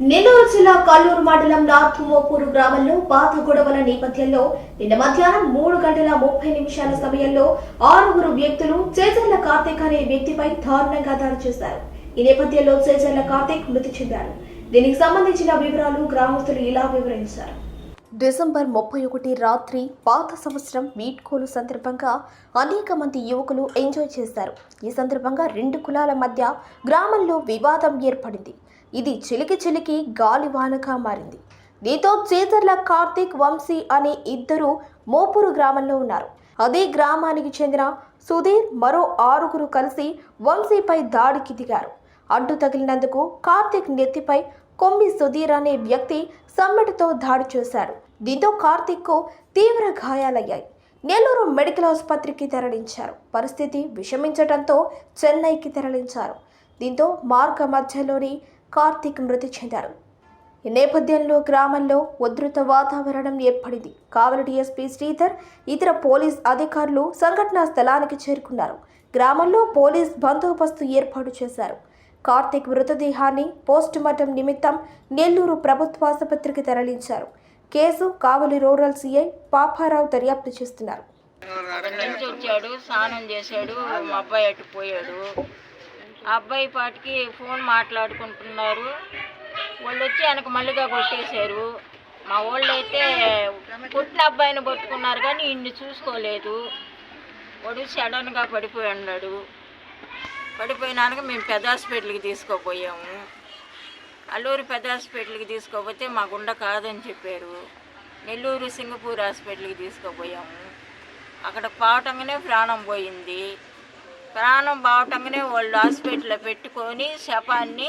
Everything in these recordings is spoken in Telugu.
నెల్లూరు జిల్లా కల్లూరు మండలం నార్త్ మోపూరు గ్రామంలో పాత గొడవల నేపథ్యంలో నిన్న మధ్యాహ్నం మూడు గంటల ముప్పై నిమిషాల సమయంలో ఆరుగురు వ్యక్తులు చేజర్ల కార్తీక్ అనే వ్యక్తిపై దారుణంగా దాడి చేశారు. ఈ నేపథ్యంలో చేజర్ల కార్తీక్ మృతి చెందారు. దీనికి సంబంధించిన వివరాలు గ్రామస్తులు ఇలా వివరించారు. డిసెంబర్ ముప్పై ఒకటి రాత్రి పాత సంవత్సరం వీడ్కోలు సందర్భంగా అనేక మంది యువకులు ఎంజాయ్ చేశారు. ఈ సందర్భంగా రెండు కులాల మధ్య గ్రామంలో వివాదం ఏర్పడింది. ఇది చిలికి చిలికి గాలివానగా మారింది. దీంతో చేతర్ల కార్తీక్ వంశీ అనే ఇద్దరు మోపూరు గ్రామంలో ఉన్నారు. అదే గ్రామానికి చెందిన సుధీర్ మరో ఆరుగురు కలిసి వంశీపై దాడికి దిగారు. అడ్డు తగిలినందుకు కార్తీక్ నెత్తిపై కొమ్మి సుధీర్ అనే వ్యక్తి సమ్మెటతో దాడి చేశాడు దీంతో కార్తీక్కు తీవ్ర గాయాలయ్యాయి. నెల్లూరు మెడికల్ ఆసుపత్రికి తరలించారు. పరిస్థితి విషమించడంతో చెన్నైకి తరలించారు. దీంతో మార్గ మధ్యలోని కార్తీక్ మృతి చెందారు. ఈ నేపథ్యంలో గ్రామంలో ఉధృత వాతావరణం ఏర్పడింది. కావలి డిఎస్పీ శ్రీధర్ ఇతర పోలీస్ అధికారులు సంఘటనా స్థలానికి చేరుకున్నారు. గ్రామంలో పోలీస్ బందోబస్తు ఏర్పాటు చేశారు. కార్తీక్ మృతదేహాన్ని పోస్టుమార్టం నిమిత్తం నెల్లూరు ప్రభుత్వాసుపత్రికి తరలించారు. Case Kavali rural CI Paparao దర్యాప్తు చేస్తున్నారు. వచ్చాడు స్నానం చేశాడు మా అబ్బాయి అటు పోయాడు. అబ్బాయి పాటికి ఫోన్ మాట్లాడుకుంటున్నారు. వాళ్ళు వచ్చి వెనక మళ్ళీగా కొట్టేశారు. మా వాళ్ళు అయితే పుట్టిన అబ్బాయిని పట్టుకున్నారు కానీ ఇన్ని చూసుకోలేదు. వాడు సడన్గా పడిపోయి ఉన్నాడు. పడిపోయినాక మేము పెద్ద హాస్పిటల్కి తీసుకోపోయాము. అల్లూరు పెద్ద హాస్పిటల్కి తీసుకోపోతే మా గుండె కాదని చెప్పారు. నెల్లూరు సింగపూర్ హాస్పిటల్కి తీసుకుపోయాము. అక్కడ పావటంగానే ప్రాణం పోయింది. ప్రాణం బావటంగానే వాళ్ళు హాస్పిటల్లో పెట్టుకొని శపాన్ని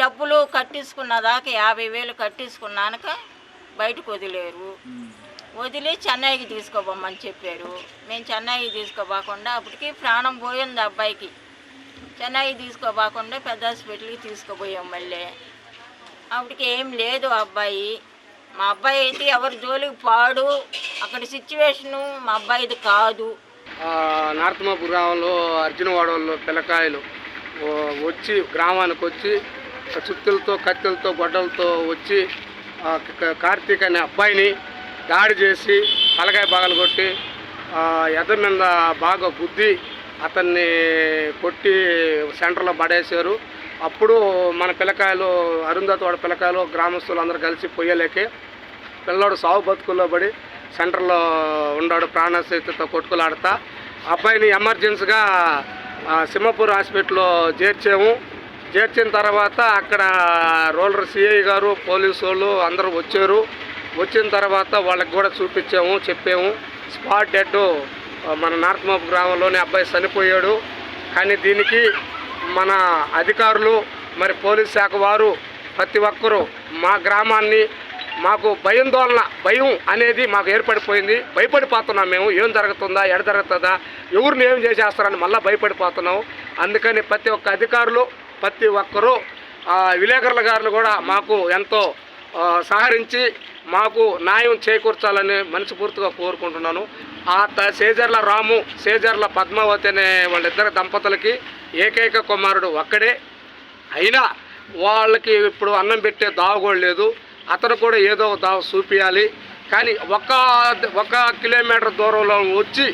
డబ్బులు కట్టించుకున్న దాకా యాభై వేలు కట్టించుకున్నాక బయటకు వదిలేరు. వదిలి చెన్నైకి తీసుకోబోమని చెప్పారు. మేము చెన్నైకి తీసుకోపోకుండా అప్పటికి ప్రాణం పోయింది అబ్బాయికి. చెన్నైకి తీసుకోపోకుండా పెద్ద హాస్పిటల్కి తీసుకుపోయాం మళ్ళీ. అప్పటికి ఏం లేదు అబ్బాయి. మా అబ్బాయి అయితే ఎవరి జోలికి పాడు. అక్కడ సిచ్యువేషను మా అబ్బాయిది కాదు. నార్తమాపు గ్రామంలో అర్జునవాడలో పిల్లకాయలు వచ్చి గ్రామానికి వచ్చి చుత్తులతో కత్తెలతో గొడ్డలతో వచ్చి కార్తీక్ అనే అబ్బాయిని దాడి చేసి తలకాయ బాగలు కొట్టి ఆ, ఎద మీద బాగా గుద్ది అతన్ని కొట్టి సెంటర్లో పడేశారు. అప్పుడు మన పిల్లకాయలు అరుంధతి వాడి పిల్లకాయలు గ్రామస్తులు అందరూ కలిసి పొయ్యలేకే పిల్లోడు సాగు బతుకుల్లో పడి సెంటర్లో ఉన్నాడు ప్రాణశక్తితో కొట్టుకులాడతా. అబ్బాయిని ఎమర్జెన్సీగా సింహపూర్ హాస్పిటల్లో చేర్చాము. చేర్చిన తర్వాత అక్కడ రూరల్ సిఐ గారు పోలీసు వాళ్ళు అందరూ వచ్చారు. వచ్చిన తర్వాత వాళ్ళకి కూడా చూపించాము చెప్పాము. స్పాట్ డెడ్ మన నార్త్ మోప్ గ్రామంలోనే అబ్బాయి చనిపోయాడు. కానీ దీనికి మన అధికారులు మరి పోలీస్ శాఖ వారు ప్రతి ఒక్కరూ మా గ్రామాన్ని మాకు భయందోళన భయం అనేది మాకు ఏర్పడిపోయింది. భయపడిపోతున్నాం మేము. ఏం జరుగుతుందా ఎడ జరుగుతుందా ఎవరిని ఏం చేసేస్తారని మళ్ళీ భయపడిపోతున్నాం. అందుకని ప్రతి ఒక్క అధికారులు ప్రతి ఒక్కరూ విలేకరుల గారులు కూడా మాకు ఎంతో సహరించి మాకు న్యాయం చేకూర్చాలని మనస్ఫూర్తిగా కోరుకుంటున్నాను. ఆ త- సేజర్ల రాము సేజర్ల పద్మావతి అనే వాళ్ళిద్దరు దంపతులకి ఏకైక కుమారుడు ఒక్కడే. అయినా వాళ్ళకి ఇప్పుడు అన్నం పెట్టే దావ లేదు. అతను కూడా ఏదో దావ చూపించాలి కానీ ఒక ఒక కిలోమీటర్ దూరంలో వచ్చి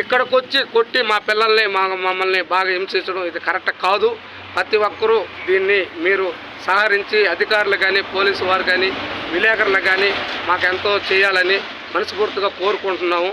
ఇక్కడికి వచ్చి కొట్టి మా పిల్లల్ని మా మమ్మల్ని బాగా హింసించడం ఇది కరెక్ట్ కాదు. ప్రతి ఒక్కరూ దీన్ని మీరు సహకరించి అధికారులు కానీ పోలీసు వారు కానీ విలేకరులు కానీ మాకు ఎంతో చేయాలని మనస్ఫూర్తిగా కోరుకుంటున్నాము.